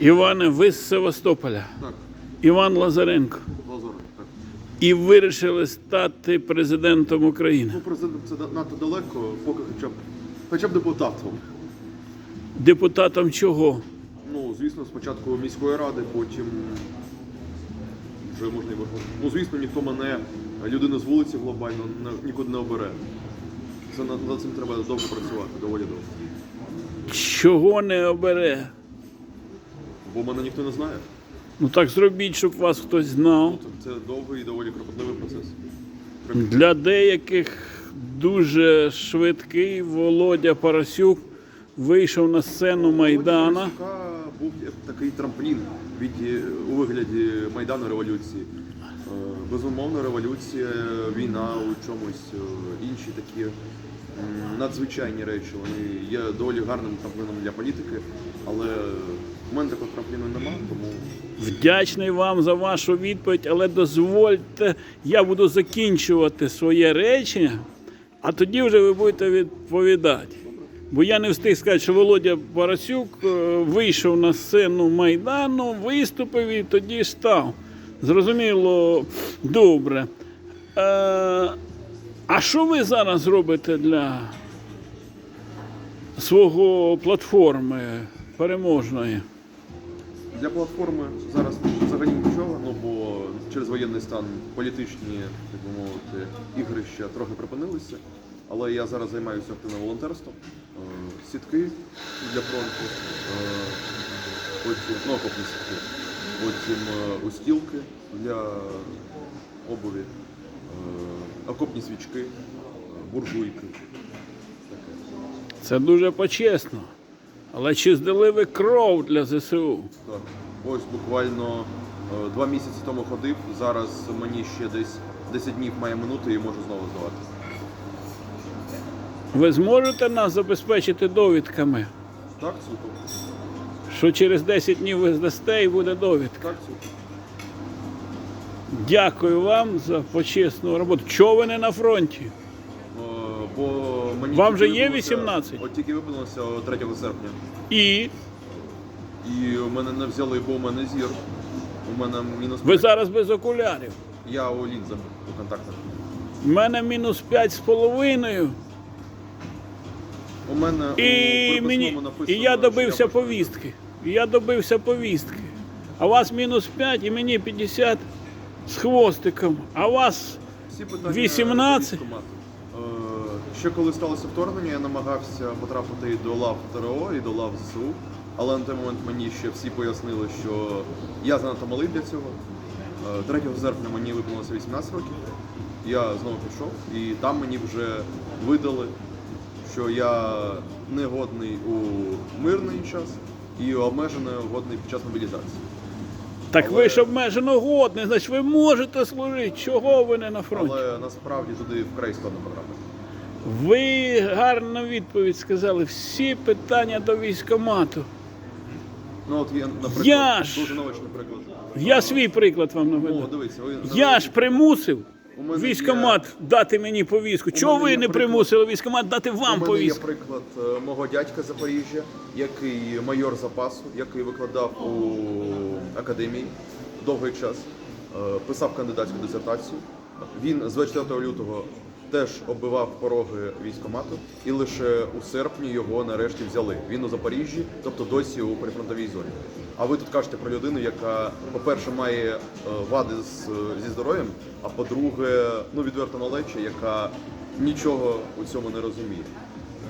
Іване, ви з Севастополя. Так, Іван Лазаренко. Лазар, так. І вирішили стати президентом України. Ну, президент це да- надто далеко, поки хоча б хоча б депутатом. Депутатом чого? Ну, звісно, спочатку міської ради, потім вже можна і верховно. Ну, звісно, ніхто мене, людину з вулиці глобально, не- нікуди не обере. Це над, над цим треба довго працювати, доволі довго. Чого не обере? Бо мене ніхто не знає. Ну так зробіть, щоб вас хтось знав. Ну, Це, довгий і доволі кропотливий процес. Для деяких дуже швидкий Володя Парасюк вийшов на сцену Майдана. Парасюка був такий трамплін від, е, у вигляді Майдану революції. Е, Безумовно, революція, війна у чомусь, е, інші такі м, надзвичайні речі. Вони є доволі гарним трампліном для політики, але в мене такого трампліну немає, тому Вдячний вам за вашу відповідь, але дозвольте, я буду закінчувати своє речення, а тоді вже ви будете відповідати. Бо я не встиг сказати, що Володя Парасюк е, вийшов на сцену Майдану, виступив і тоді став. Зрозуміло, добре. Е, а що ви зараз робите для свого платформи переможної? Для платформи зараз взагалі нічого, ну бо через воєнний стан політичні, так би мовити, ігрища трохи припинилися. Але я зараз займаюся активним волонтерством. Е, Сітки для фронту, е, потім, ну, окопні сітки, потім е, устілки для обуві, окопні свічки, буржуйки. Це дуже почесно. Але чи здали ви кров для ЗСУ? Так, ось буквально е, два місяці тому ходив. Зараз мені ще десь 10 днів має минути і можу знову здавати. Ви зможете нас забезпечити довідками, Так, супер. що через 10 днів ви здасте і буде довідка. Так, супер. Дякую вам за почесну роботу. Чого ви не на фронті? Бо мені Вам тільки же є виповнилося- 18? От тільки виповнилося 3 серпня. І І мене не взяли, бо у мене зір. У мене мінус ви п'ять. зараз без окулярів. Я у лінзах у контактах. У мене мінус 5 з половиною. У мене у І приписному мені написано, і я що добився почну. повістки. І я добився повістки. А у вас мінус 5 і мені 50 з хвостиком. А у вас Всі питання 18? військкомату. Е, Ще коли сталося вторгнення, я намагався потрапити і до лав ТРО, і до лав ЗСУ. Але на той момент мені ще всі пояснили, що я занадто малий для цього. Е, 3 серпня мені виповнилося 18 років. Я знову пішов, і там мені вже видали, що я не годний у мирний час і обмежено годний під час мобілізації. Так Але- ви ж обмежено годний, значить ви можете служити. Чого ви не на фронті? Але насправді туди вкрай складно потрапити. Ви гарну відповідь сказали. Всі питання до військкомату. Ну от є, наприклад, Я ж- дуже наочний приклад. Я свій приклад вам наведу. дивіться, ви Я ж примусив У мене військкомат дати мені повістку. Чого мене ви є не приклад. примусили військкомат дати у вам мене є повістку? приклад е, мого дядька з Запоріжжя, який майор запасу, який викладав у академії довгий час, е, писав кандидатську дисертацію. Він з 24 лютого теж оббивав пороги військкомату, і лише у серпні його нарешті взяли. Він у Запоріжжі, тобто досі у прифронтовій зоні. А ви тут кажете про людину, яка, по-перше, має е, вади з, зі здоров'ям, а по-друге, ну відверто малеча, яка нічого у цьому не розуміє.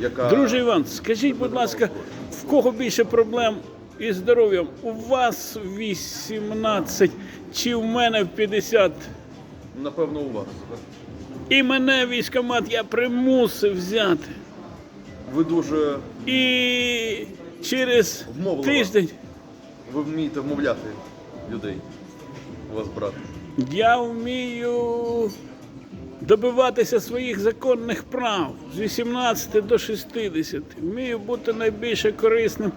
Яка Друже Іван, скажіть, будь ласка, в кого більше проблем із здоров'ям? У вас 18 чи в мене в 50? напевно у вас. І мене військкомат я примусив взяти. Ви дуже І через Вмовлено. тиждень ви вмієте вмовляти людей. У вас брат. я вмію добиватися своїх законних прав з 18 до 60. Вмію бути найбільше корисним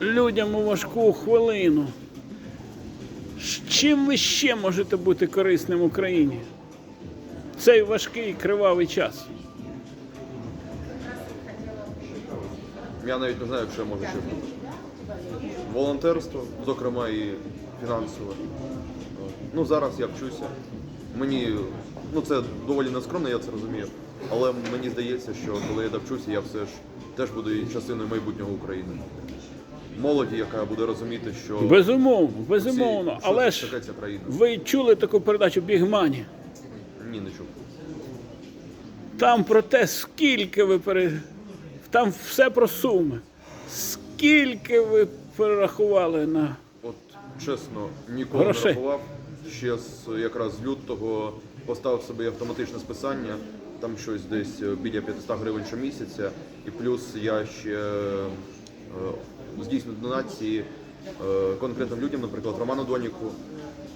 людям у важку хвилину. З Чим ви ще можете бути корисним Україні? Цей важкий кривавий час. Я навіть не знаю, що я можу ще бути. волонтерство, зокрема і фінансове. Ну, зараз я вчуся. Мені, ну це доволі нескромно, я це розумію. Але мені здається, що коли я довчуся, я все ж теж буду і частиною майбутнього України. Молоді, яка буде розуміти, що Безумовно, безумовно. що Але ж країна. ви чули таку передачу Бігмані? Ні, не чув. Там про те, скільки ви пере... Там все про суми. Скільки ви перерахували на. От чесно, ніколи Грошей. не рахував. Ще з якраз з лютого поставив собі автоматичне списання, там щось десь е, біля 500 гривень щомісяця, і плюс я ще е, здійснюю донації е, конкретним людям, наприклад, Роману Доніку,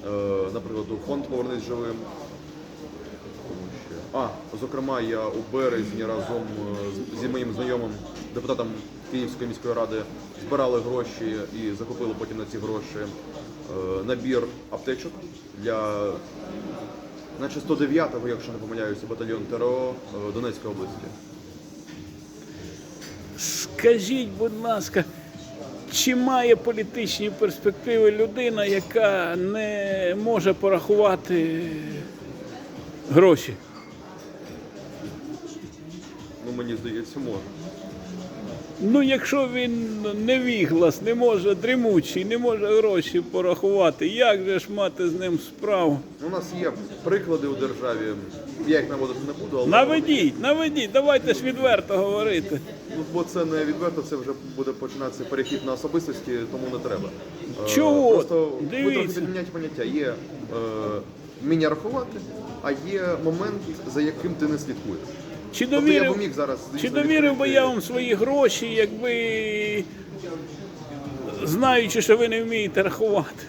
е, наприклад, у фонд Повернись живим. А, зокрема, я у березні разом е, зі моїм знайомим депутатом Київської міської ради збирали гроші і закупили потім на ці гроші е, набір аптечок для наче 109-го, якщо не помиляюся, батальйон ТРО е, Донецької області. Скажіть, будь ласка, чи має політичні перспективи людина, яка не може порахувати гроші? Ну, мені здається, може. Ну, якщо він невіглас, не може дрімучий, не може гроші порахувати, як же ж мати з ним справу? У нас є приклади у державі. Я їх наводити не буду, але Наведіть, наведіть, давайте ж відверто говорити. Ну, бо це не відверто, це вже буде починатися перехід на особистості, тому не треба. Е, Чого? Просто Дивіться. трохи поняття. Є е, вміння рахувати, а є момент, за яким ти не слідкуєш. Чи Тобто я довірив, міг зараз чи довірив би я вам свої гроші, якби знаючи, що ви не вмієте рахувати?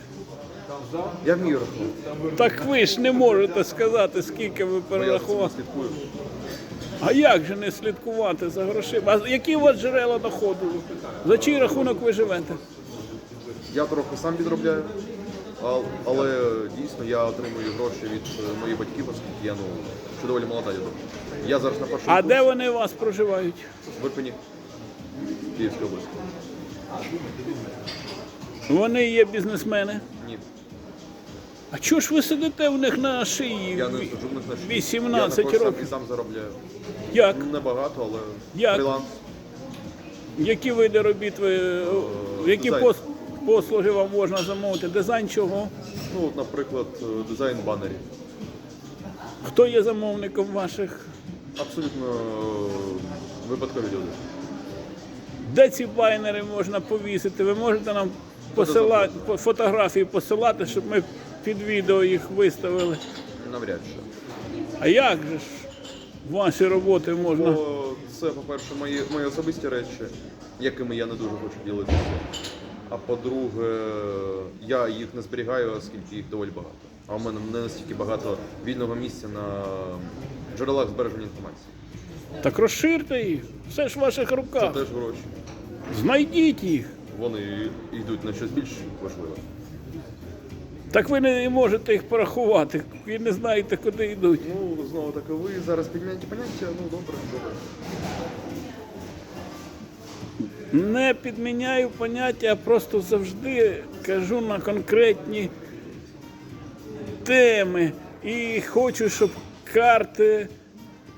Я вмію рахувати, Так ви ж не можете сказати, скільки ви перерахували. А як же не слідкувати за грошима? А які у вас джерела доходу? За чий рахунок ви живете? Я трохи сам підробляю, ал- але дійсно я отримую гроші від е, моїх батьків, оскільки я ну, ще доволі молода людина. Я зараз на першому А курсі де вони у вас проживають? в Ірпені, Київської області. Вони є бізнесмени. Ні, А чого ж ви сидите в них на шиї? я не сиджу в них на шиї. 18 я також сам років. і сам заробляю. Як? Небагато, але Як? фріланс. Які види робіт ви, які дизайн. пос- послуги вам можна замовити? Дизайн чого? Ну, от, наприклад, е, дизайн банерів. Хто є замовником ваших? Абсолютно е, випадкові люди. Де ці байнери можна повісити? Ви можете нам посилати фотографії посилати, щоб ми під відео їх виставили. Навряд чи. А як же ж ваші роботи можна? Бо це, по-перше, мої, мої особисті речі, якими я не дуже хочу ділитися. А по-друге, я їх не зберігаю, оскільки їх доволі багато. А в мене не настільки багато вільного місця на джерелах збереження інформації. Так розширте їх. Все ж в ваших Це руках. теж гроші. Знайдіть їх. Вони йдуть на щось більш важливе. Так ви не можете їх порахувати. Ви не знаєте, куди йдуть. Ну, знову таки, ви зараз підміняєте поняття, ну добре, добре. Не підміняю поняття, а просто завжди кажу на конкретні теми. І хочу, щоб карти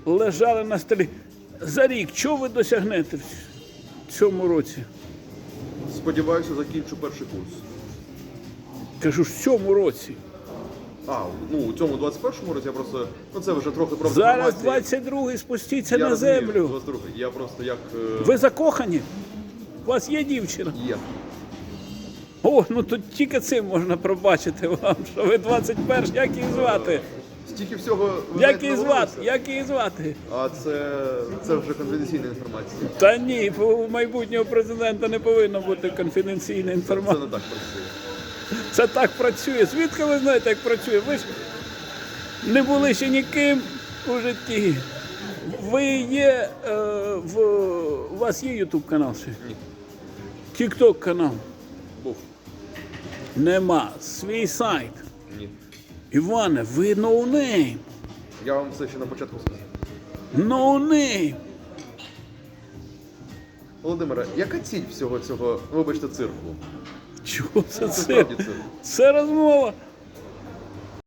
лежали на столі. За рік, чого ви досягнете в цьому році? Сподіваюся, закінчу перший курс. Кажу, в цьому році. А, ну у цьому 21-му році я просто. Ну це вже трохи про Зараз 22-й спустіться Я на землю. 22-й. Я просто як. е, Ви закохані? У вас є дівчина? Є. О, ну тут тільки цим можна пробачити вам, що ви 21 як її звати? Стільки всього. ви Як знаєте, її звати? Як її звати? А це, це вже конфіденційна інформація. Та ні, у майбутнього президента не повинно бути конфіденційна Це інформація. не так працює. Це так працює. Звідки ви знаєте, як працює? Ви ж не були ще ніким у житті. Ви є е, в у вас є Ютуб канал ще? Ні. Тікток канал? Нема. Свій сайт. Ні. Іване, ви ноунейм. Я вам це ще на початку скажу. Ноунейм. Володимире, яка ціль всього цього, вибачте, цирку? Чого це Це це? Це розмова